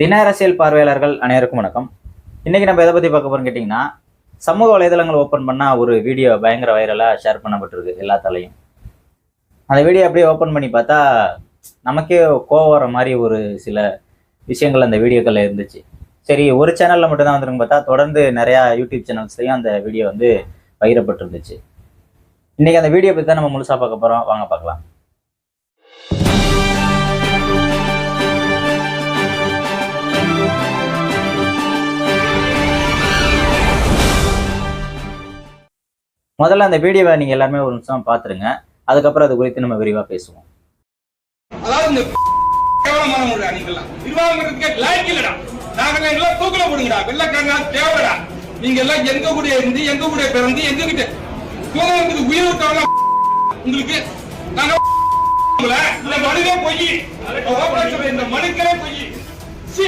தின அரசியல் பார்வையாளர்கள் அனைவருக்கும் வணக்கம். இன்னைக்கு நம்ம எதை பத்தி பார்க்க போறோம் கேட்டிங்கன்னா சமூக வலைதளங்கள் ஓப்பன் பண்ணா ஒரு வீடியோ பயங்கர வைரலா ஷேர் பண்ணப்பட்டிருக்கு எல்லா தலையும் அந்த வீடியோ அப்படியே ஓப்பன் பண்ணி பார்த்தா நமக்கே கோவம் வர மாதிரி ஒரு சில விஷயங்கள் அந்த வீடியோக்களில் இருந்துச்சு. சரி ஒரு சேனல்ல மட்டும்தான் வந்துருக்கு பார்த்தா தொடர்ந்து நிறையா யூடியூப் சேனல்ஸ்லையும் அந்த வீடியோ வந்து பகிரப்பட்டிருந்துச்சு. இன்னைக்கு அந்த வீடியோ பற்றி தான் நம்ம முழுசாக பார்க்க போகிறோம் வாங்க பார்க்கலாம். முதல்ல அந்த வீடியோவை நீங்க எல்லாருமே ஒரு நிமிஷம் பார்த்துருங்க அதுக்கப்புறம் அது குறித்து நம்ம விரிவா பேசுவோம். அதாவது இந்த இல்லடா. போடுங்கடா. தேவைடா. நீங்க எல்லாம் எங்க கூட இருந்து எங்க கூட பிறந்து எங்க கிட்ட சுதந்திரத்துக்கு உயிர் விட்டவங்க உங்களுக்கு நாங்க இந்த மனுவே பொய். இந்த மனுக்களே பொய். சீ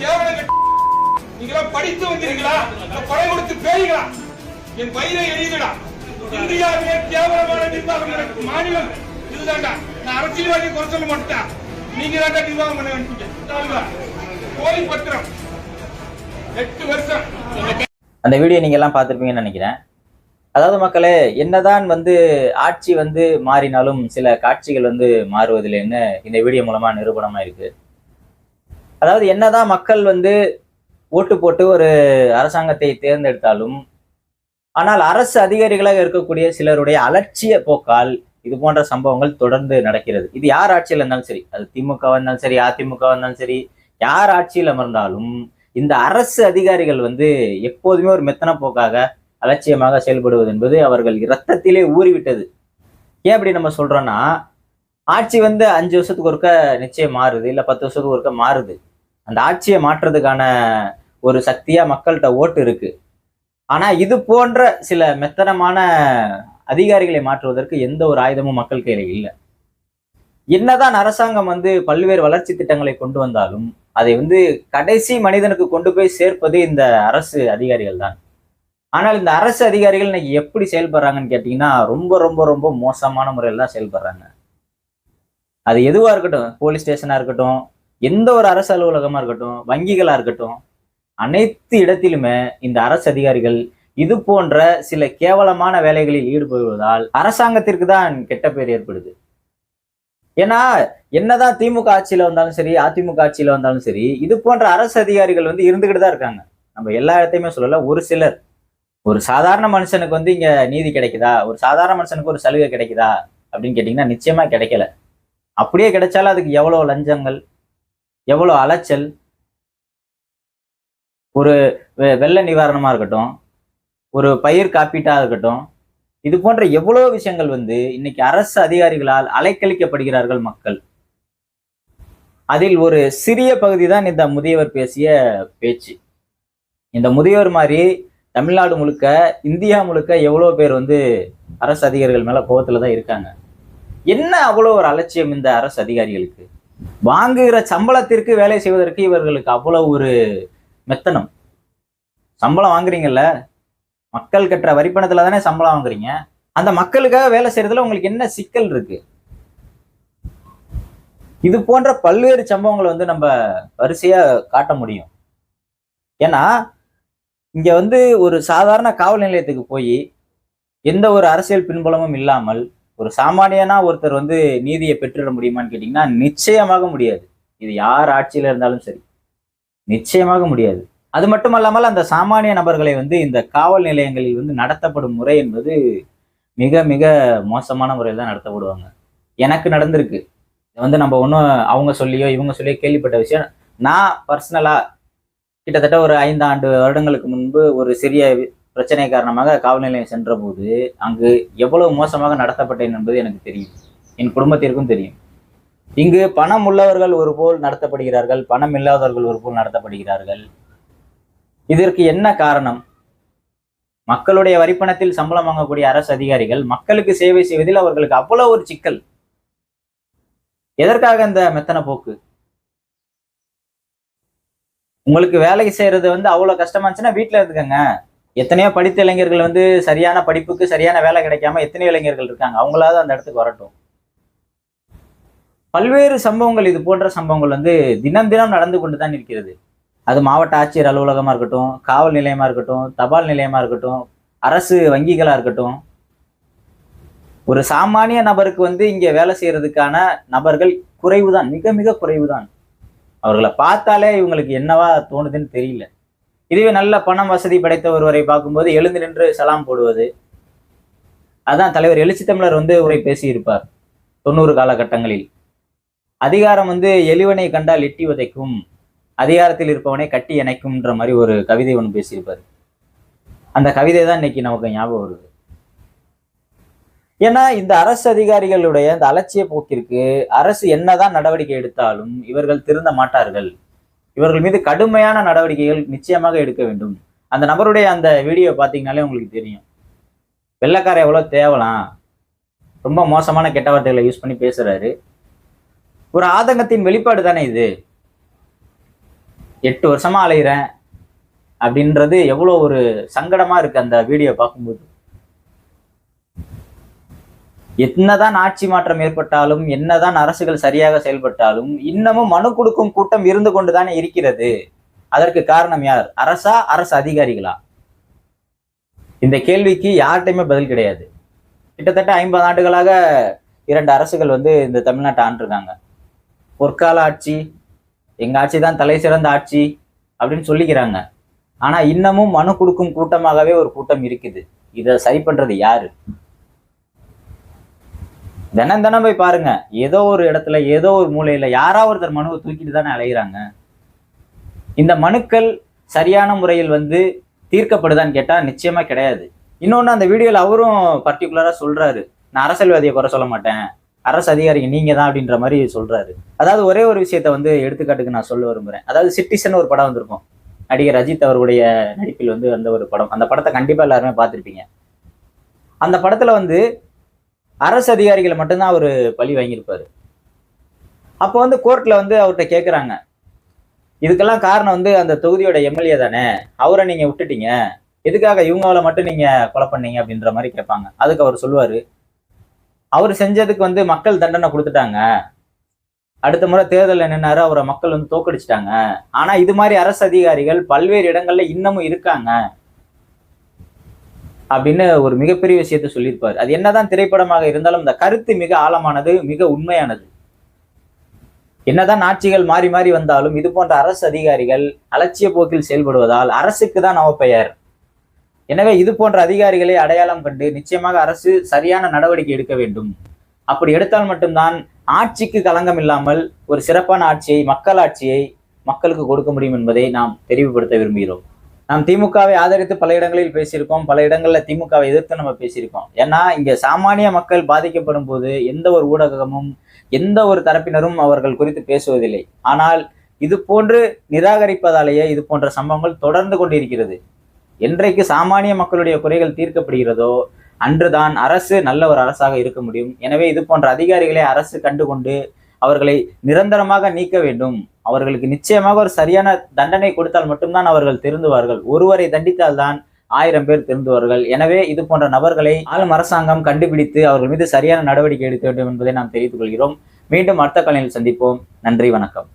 கேவலம் படித்து வந்தீங்களா படம் கொடுத்து பேய்களா? என் பயிரை எழுதுடா இந்தியாவிலே கேவலமான நிர்வாகம் நடக்கும். மாநிலம். இதுதான்டா. நான் அரசியல்வாதி குறை சொல்ல மாட்டேன் நீங்க தான்டா நிர்வாகம் பண்ண வேண்டிய போலி பத்திரம். எட்டு வருஷம். அந்த வீடியோ நீங்க எல்லாம் பார்த்துருப்பீங்கன்னு நினைக்கிறேன். அதாவது மக்களே என்னதான் வந்து ஆட்சி வந்து மாறினாலும் சில காட்சிகள் வந்து மாறுவதில்லைன்னு இந்த வீடியோ மூலமா நிரூபணமா இருக்கு. அதாவது என்னதான் மக்கள் வந்து ஓட்டு போட்டு ஒரு அரசாங்கத்தை தேர்ந்தெடுத்தாலும் ஆனால் அரசு அதிகாரிகளாக இருக்கக்கூடிய சிலருடைய அலட்சிய போக்கால் இது போன்ற சம்பவங்கள் தொடர்ந்து நடக்கிறது. இது யார் ஆட்சியில் இருந்தாலும் சரி அது திமுகவாக இருந்தாலும் சரி அதிமுகவாக இருந்தாலும் சரி யார் ஆட்சியில் அமர்ந்தாலும் இந்த அரசு அதிகாரிகள் வந்து எப்போதுமே ஒரு மெத்தன போக்காக அலட்சியமாக செயல்படுவது என்பது அவர்கள் இரத்தத்திலே ஊறிவிட்டது. ஏன் அப்படி நம்ம சொல்றோம்னா ஆட்சி வந்து அஞ்சு வருஷத்துக்கு ஒருக்க நிச்சயம் மாறுது இல்லை பத்து வருஷத்துக்கு ஒருக்க மாறுது. அந்த ஆட்சியை மாற்றுறதுக்கான ஒரு சக்தியா மக்கள்கிட்ட ஓட்டு இருக்கு. ஆனா இது போன்ற சில மெத்தனமான அதிகாரிகளை மாற்றுவதற்கு எந்த ஒரு ஆயுதமும் மக்கள் கையில இல்லை. என்னதான் அரசாங்கம் வந்து பல்வேறு வளர்ச்சி திட்டங்களை கொண்டு வந்தாலும் அதை வந்து கடைசி மனிதனுக்கு கொண்டு போய் சேர்ப்பது இந்த அரசு அதிகாரிகள் தான். ஆனால் இந்த அரசு அதிகாரிகள் இன்னைக்கு எப்படி செயல்படுறாங்கன்னு கேட்டீங்கன்னா ரொம்ப ரொம்ப ரொம்ப மோசமான முறையில் தான் செயல்படுறாங்க. அது எதுவா இருக்கட்டும் போலீஸ் ஸ்டேஷனா இருக்கட்டும் எந்த ஒரு அரசு அலுவலகமா இருக்கட்டும் வங்கிகளா இருக்கட்டும் அனைத்து இடத்திலுமே இந்த அரசு அதிகாரிகள் இது போன்ற சில கேவலமான வேலைகளில் ஈடுபடுவதால் அரசாங்கத்திற்கு தான் கெட்ட பேர் ஏற்படுது. ஏன்னா என்னதான் திமுக ஆட்சியில வந்தாலும் சரி அதிமுக ஆட்சியில வந்தாலும் சரி இது போன்ற அரசு அதிகாரிகள் வந்து இருந்துகிட்டு தான் இருக்காங்க. நம்ம எல்லா இடத்தையுமே சொல்லல ஒரு சிலர். ஒரு சாதாரண மனுஷனுக்கு வந்து இங்க நீதி கிடைக்குதா? ஒரு சாதாரண மனுஷனுக்கு ஒரு சலுகை கிடைக்குதா? அப்படின்னு கேட்டீங்கன்னா நிச்சயமா கிடைக்கல. அப்படியே கிடைச்சாலும் அதுக்கு எவ்வளவு லஞ்சங்கள்? எவ்வளவு அலைச்சல்? ஒரு வெ- வெள்ள நிவாரணமா இருக்கட்டும் ஒரு பயிர் காப்பீட்டா இருக்கட்டும் இது போன்ற எவ்வளவு விஷயங்கள் வந்து இன்னைக்கு அரசு அதிகாரிகளால் அலைக்கழிக்கப்படுகிறார்கள் மக்கள். அதில் ஒரு சிறிய பகுதி தான் இந்த முதியவர் பேசிய பேச்சு. இந்த முதியவர் மாதிரி தமிழ்நாடு முழுக்க இந்தியா முழுக்க எவ்வளவு பேர் வந்து அரசு அதிகாரிகள் மேல கோபத்தில் தான் இருக்காங்க. என்ன அவ்வளோ ஒரு அலட்சியம் இந்த அரசு அதிகாரிகளுக்கு? வாங்குகிற சம்பளத்திற்கு வேலை செய்வதற்கு இவர்களுக்கு அவ்வளவு ஒரு மெத்தனம். சம்பளம் வாங்குறீங்கல்ல? மக்கள் கட்டுற வரிப்பணத்துல தானே சம்பளம் வாங்குறீங்க? அந்த மக்களுக்காக வேலை செய்யறதுல உங்களுக்கு என்ன சிக்கல் இருக்கு? இது போன்ற பல்வேறு சம்பவங்களை வந்து நம்ம வரிசையா காட்ட முடியும். ஏன்னா இங்க வந்து ஒரு சாதாரண காவல் நிலையத்துக்கு போய் எந்த ஒரு அரசியல் பின்புலமும் இல்லாமல் ஒரு சாமானியனா ஒருத்தர் வந்து நீதியை பெற்றுட முடியுமான்னு கேட்டீங்கன்னா நிச்சயமாக முடியாது. இது யார் ஆட்சியில இருந்தாலும் சரி. நிச்சயமாக முடியாது. அது மட்டுமல்லாமல் அந்த சாமானிய நபர்களை வந்து இந்த காவல் நிலையங்களில் வந்து நடத்தப்படும் முறை என்பது மிக மிக மோசமான முறையில் தான் நடத்தப்படுவாங்க. எனக்கு நடந்திருக்கு. வந்து நம்ம ஒன்றும் அவங்க சொல்லியோ இவங்க சொல்லியோ கேள்விப்பட்ட விஷயம். நான் பர்சனலாக கிட்டத்தட்ட ஒரு ஐந்து ஆண்டு வருடங்களுக்கு முன்பு ஒரு சிறிய பிரச்சனை காரணமாக காவல் நிலையம் சென்றபோது அங்கு எவ்வளவு மோசமாக நடத்தப்பட்டேன் என்பது எனக்கு தெரியும். என் குடும்பத்திற்கும் தெரியும். இங்கு பணம் உள்ளவர்கள் ஒரு போல் நடத்தப்படுகிறார்கள் பணம் இல்லாதவர்கள் ஒரு போல் நடத்தப்படுகிறார்கள். இதற்கு என்ன காரணம்? மக்களுடைய வரிப்பணத்தில் சம்பளம் வாங்கக்கூடிய அரசு அதிகாரிகள் மக்களுக்கு சேவை செய்வதில் அவர்களுக்கு அவ்வளவு ஒரு சிக்கல். எதற்காக இந்த மெத்தன போக்கு? உங்களுக்கு வேலைக்கு செய்யறது வந்து அவ்வளவு கஷ்டமா இருந்துச்சுன்னா வீட்டுல இருந்துக்கங்க. எத்தனையோ படித்த இளைஞர்கள் வந்து சரியான படிப்புக்கு சரியான வேலை கிடைக்காம எத்தனையோ இளைஞர்கள் இருக்காங்க. அவங்களாவது அந்த இடத்துக்கு வரட்டும். பல்வேறு சம்பவங்கள் இது போன்ற சம்பவங்கள் வந்து தினம் தினம் நடந்து கொண்டு தான் இருக்கிறது. அது மாவட்ட ஆட்சியர் அலுவலகமா இருக்கட்டும் காவல் நிலையமா இருக்கட்டும் தபால் நிலையமா இருக்கட்டும் அரசு வங்கிகளாக இருக்கட்டும். ஒரு சாமானிய நபருக்கு வந்து இங்கே வேலை செய்யறதுக்கான நபர்கள் குறைவுதான் மிக மிக குறைவுதான். அவர்களை பார்த்தாலே இவங்களுக்கு என்னவா தோணுதுன்னு தெரியல. இதுவே நல்ல பணம் வசதி படைத்த ஒருவரை பார்க்கும்போது எழுந்து நின்று சலாம் போடுவது. அதான் தலைவர் எழுச்சி தமிழர் வந்து உரை பேசியிருப்பார். தொண்ணூறு காலகட்டங்களில். அதிகாரம் வந்து எளிவனை கண்டால் எட்டி உதைக்கும் அதிகாரத்தில் இருப்பவனை கட்டி இணைக்கும்ன்ற மாதிரி ஒரு கவிதை ஒன்று பேசியிருப்பார். அந்த கவிதை தான் இன்னைக்கு நமக்கு ஞாபகம் வருது. ஏன்னா இந்த அரசு அதிகாரிகளுடைய இந்த அலட்சிய போக்கிற்கு அரசு என்னதான் நடவடிக்கை எடுத்தாலும் இவர்கள் திருந்த மாட்டார்கள். இவர்கள் மீது கடுமையான நடவடிக்கைகள் நிச்சயமாக எடுக்க வேண்டும். அந்த நபருடைய அந்த வீடியோ பார்த்தீங்கனாலே உங்களுக்கு தெரியும். வெள்ளைக்கார எவ்வளோ தேவலாம். ரொம்ப மோசமான கெட்ட வார்த்தைகளை யூஸ் பண்ணி பேசுறாரு. ஒரு ஆதங்கத்தின் வெளிப்பாடு தானே இது? எட்டு வருஷமா அலைகிறேன் அப்படின்றது எவ்வளோ ஒரு சங்கடமா இருக்கு அந்த வீடியோ பார்க்கும்போது. என்னதான் ஆட்சி மாற்றம் ஏற்பட்டாலும் என்னதான் அரசுகள் சரியாக செயல்பட்டாலும் இன்னமும் மனு கொடுக்கும் கூட்டம் இருந்து கொண்டுதானே இருக்கிறது. அதற்கு காரணம் யார்? அரசா அரசு அதிகாரிகளா? இந்த கேள்விக்கு யார்கிட்டயுமே பதில் கிடையாது. கிட்டத்தட்ட ஐம்பது ஆண்டுகளாக இரண்டு அரசுகள் வந்து இந்த தமிழ்நாட்டை ஆண்டிருக்காங்க. பொற்கால ஆட்சி எங்க ஆட்சி தான் தலை சிறந்த ஆட்சி அப்படின்னு சொல்லிக்கிறாங்க. ஆனா இன்னமும் மனு கொடுக்கும் கூட்டமாகவே ஒரு கூட்டம் இருக்குது. இதை சரி பண்றது யாரு? தினம் தினம் போய் பாருங்க. ஏதோ ஒரு இடத்துல ஏதோ ஒரு மூலையில யாரா ஒருத்தர் மனுவை தூக்கிட்டு தானே அலைகிறாங்க இந்த மனுக்கள் சரியான முறையில் வந்து தீர்க்கப்படுதான்னு கேட்டா நிச்சயமா கிடையாது. இன்னொன்று அந்த வீடியோவில் அவரும் பர்டிகுலராக சொல்கிறாரு நான் அரசியல்வாதியை குறை சொல்ல மாட்டேன். அரசு அதிகாரிங்க நீங்க தான் அப்படின்ற மாதிரி சொல்றாரு. அதாவது ஒரே ஒரு விஷயத்த வந்து எடுத்துக்காட்டுக்கு நான் சொல்ல விரும்புறேன். அதாவது சிட்டிசன் ஒரு படம் வந்திருக்கும். நடிகர் அஜித் அவருடைய நடிப்பில் வந்து வந்த ஒரு படம். அந்த படத்தை கண்டிப்பா எல்லாருமே பார்த்துருப்பீங்க. அந்த படத்துல வந்து அரசு அதிகாரிகளை மட்டும்தான் அவர் பழி வாங்கியிருப்பாரு. அப்போ வந்து கோர்ட்ல வந்து அவர்கிட்ட கேட்குறாங்க இதுக்கெல்லாம் காரணம் வந்து அந்த தொகுதியோட எம்எல்ஏ தானே. அவரை நீங்க விட்டுட்டீங்க. எதுக்காக இவங்கள மட்டும் நீங்க கொலை பண்ணீங்க அப்படின்ற மாதிரி கேட்பாங்க. அதுக்கு அவர் சொல்லுவாரு. அவர் செஞ்சதுக்கு வந்து மக்கள் தண்டனை கொடுத்துட்டாங்க. அடுத்த முறை தேர்தலில் நின்னாரு அவரை மக்கள் வந்து தோக்கடிச்சிட்டாங்க. ஆனா இது மாதிரி அரசு அதிகாரிகள் பல்வேறு இடங்கள்ல இன்னமும் இருக்காங்க. அப்படின்னு ஒரு மிகப்பெரிய விஷயத்த சொல்லியிருப்பாரு. அது என்னதான் திரைப்படமாக இருந்தாலும் இந்த கருத்து மிக ஆழமானது மிக உண்மையானது. என்னதான் ஆட்சிகள் மாறி மாறி வந்தாலும் இது போன்ற அரசு அதிகாரிகள் அலட்சிய போக்கில் செயல்படுவதால் அரசுக்கு தான் அவப்பெயர். எனவே இது போன்ற அதிகாரிகளை அடையாளம் கண்டு நிச்சயமாக அரசு சரியான நடவடிக்கை எடுக்க வேண்டும். அப்படி எடுத்தால் மட்டும்தான் ஆட்சிக்கு களங்கம் இல்லாமல் ஒரு சிறப்பான ஆட்சியை மக்கள் ஆட்சியை மக்களுக்கு கொடுக்க முடியும் என்பதை நாம் தெரிவுபடுத்த விரும்புகிறோம். நாம் திமுகவை ஆதரித்து பல இடங்களில் பேசியிருக்கோம். பல இடங்களில் திமுகவை எதிர்த்து நம்ம பேசியிருக்கோம். ஏன்னா இங்கே சாமானிய மக்கள் பாதிக்கப்படும் போது எந்த ஒரு ஊடகமும் எந்த ஒரு தரப்பினரும் அவர்கள் குறித்து பேசுவதில்லை. ஆனால் இது போன்று நிராகரிப்பதாலேயே இது போன்ற சம்பவங்கள் தொடர்ந்து கொண்டிருக்கிறது. என்றைக்கு சாமானிய மக்களுடைய குறைகள் தீர்க்கப்படுகிறதோ அன்றுதான் அரசு நல்ல ஒரு அரசாக இருக்க முடியும். எனவே இது போன்ற அதிகாரிகளை அரசு கண்டுகொண்டு அவர்களை நிரந்தரமாக நீக்க வேண்டும். அவர்களுக்கு நிச்சயமாக ஒரு சரியான தண்டனை கொடுத்தால் மட்டும்தான் அவர்கள் திருந்துவார்கள். ஒருவரை தண்டித்தால்தான் ஆயிரம் பேர் திருந்துவார்கள். எனவே இது போன்ற நபர்களை ஆளும் அரசாங்கம் கண்டுபிடித்து அவர்கள் மீது சரியான நடவடிக்கை எடுக்க வேண்டும் என்பதை நாம் தெரிவித்துக் கொள்கிறோம். மீண்டும் அடுத்த கலையில் சந்திப்போம். நன்றி வணக்கம்.